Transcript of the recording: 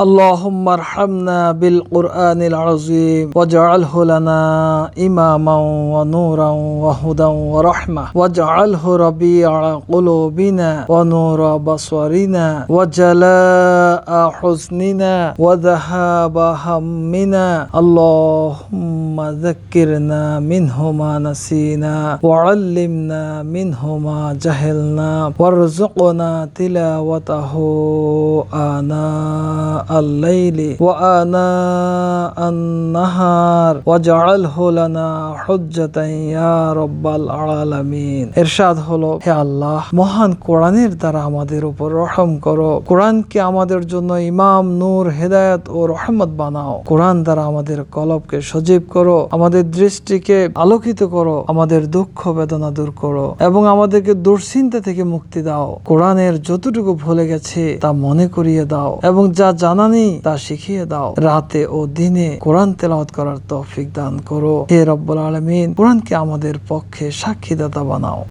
اللهم ارحمنا بالقرآن العظيم واجعله لنا إماما ونورا وهدى ورحمة. واجعله ربيع قلوبنا ونور بصرنا وجلاء حزننا وذهاب همنا. اللهم ذكرنا منه ما نسينا وعلمنا منه ما جهلنا. وارزقنا تلاوته آناء الليل وآناء النهار واجعله لنا حجة يا رب العالمين ইরশাদ হলো হে আল্লাহ মহান কোরআনের দ্বারা আমাদের উপর রহম করো কোরআনকে আমাদের জন্য ইমাম নূর হেদায়েত ও রহমত বানাও কোরআন দ্বারা আমাদের কলবকে সজীব করো আমাদের দৃষ্টিকে আলোকিত করো আমাদের দুঃখ বেদনা দূর করো এবং আমাদেরকে দুশ্চিন্তা থেকে মুক্তি দাও কোরআনের যতটুকু ভুলে গেছে তা মনে করিয়ে দাও এবং যা জানা নেই তা শিখিয়ে দাও। রাতে ও দিনে কোরআন তেলাওয়াত করার তৌফিক দান করো। হে রব্বুল আলমিন, কোরআনকে আমাদের পক্ষে সাক্ষীদাতা বানাও।